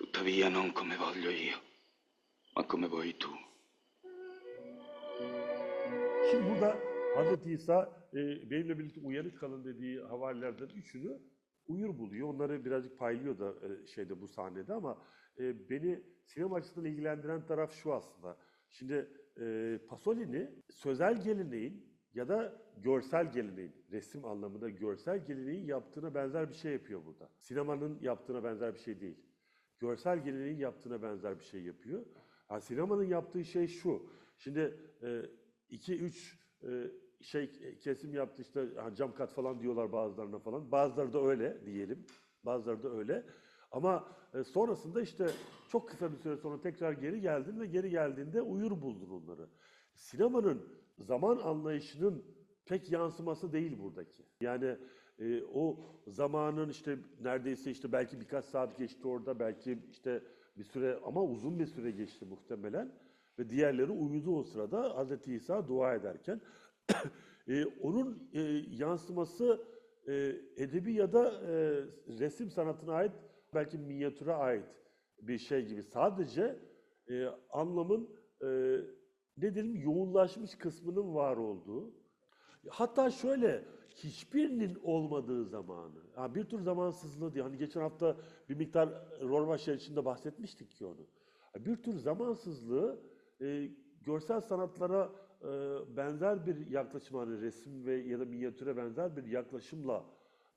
Tuttavia non come voglio io, ma come vuoi tu. Şimdi burada Hazreti İsa e, benimle birlikte uyanık kalın dediği havarilerden üçünü uyur buluyor. Onları birazcık paylıyor da e, şeyde bu sahnede ama e, beni sinema açısından ilgilendiren taraf şu aslında. Şimdi e, Pasolini sözel geleneğin ya da görsel geleneğin, resim anlamında görsel geleneğin yaptığına benzer bir şey yapıyor burada. Sinemanın yaptığına benzer bir şey değil. Görsel geleneğin yaptığına benzer bir şey yapıyor. Ha, sinemanın yaptığı şey şu. Şimdi 2-3 şey e, kesim yaptı işte ha, cam kat falan diyorlar bazılarına falan. Bazıları da öyle diyelim. Bazıları da öyle. Ama e, sonrasında işte çok kısa bir süre sonra tekrar geri geldin ve geri geldiğinde uyur buldun onları. Sinemanın zaman anlayışının pek yansıması değil buradaki. Yani e, o zamanın işte neredeyse işte belki birkaç saat geçti orada, belki işte bir süre ama uzun bir süre geçti muhtemelen ve diğerleri uyudu o sırada Hz. İsa dua ederken. E, onun e, yansıması e, edebi ya da e, resim sanatına ait belki minyatüre ait bir şey gibi. Sadece e, anlamın e, ne diyelim yoğunlaşmış kısmının var olduğu. Hatta şöyle hiçbirinin olmadığı zamanı. Ha, bir tür zamansızlığı diye. Hani geçen hafta bir miktar Rorvaşer içinde bahsetmiştik ki onu. Bir tür zamansızlığı e, görsel sanatlara e, benzer bir yaklaşım hani resim ve ya da minyatüre benzer bir yaklaşımla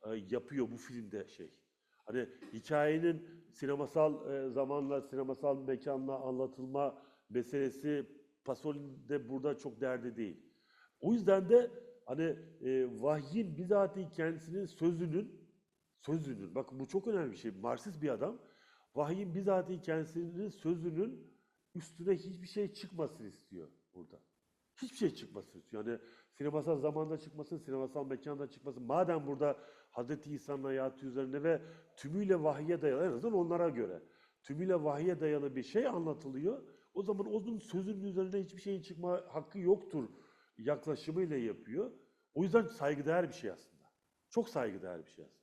e, yapıyor bu filmde şey. Hani hikayenin sinemasal e, zamanla, sinemasal mekanla anlatılma meselesi Pasolini'de burada çok derdi değil. O yüzden de hani e, vahyin bizatihi kendisinin sözünün, sözünün, bakın bu çok önemli bir şey, Marksist bir adam, vahyin bizatihi kendisinin sözünün üstüne hiçbir şey çıkmasını istiyor burada. Hiçbir şey çıkmasını istiyor. Yani sinemasal zamanda çıkmasın, sinemasal mekanda çıkmasın. Madem burada Hz. İsa'nın hayatı üzerine ve tümüyle vahye dayalı, en azından onlara göre, tümüyle vahye dayalı bir şey anlatılıyor. O zaman onun sözünün üzerine hiçbir şeyin çıkma hakkı yoktur yaklaşımıyla yapıyor. O yüzden saygıdeğer bir şey aslında. Çok saygıdeğer bir şey aslında.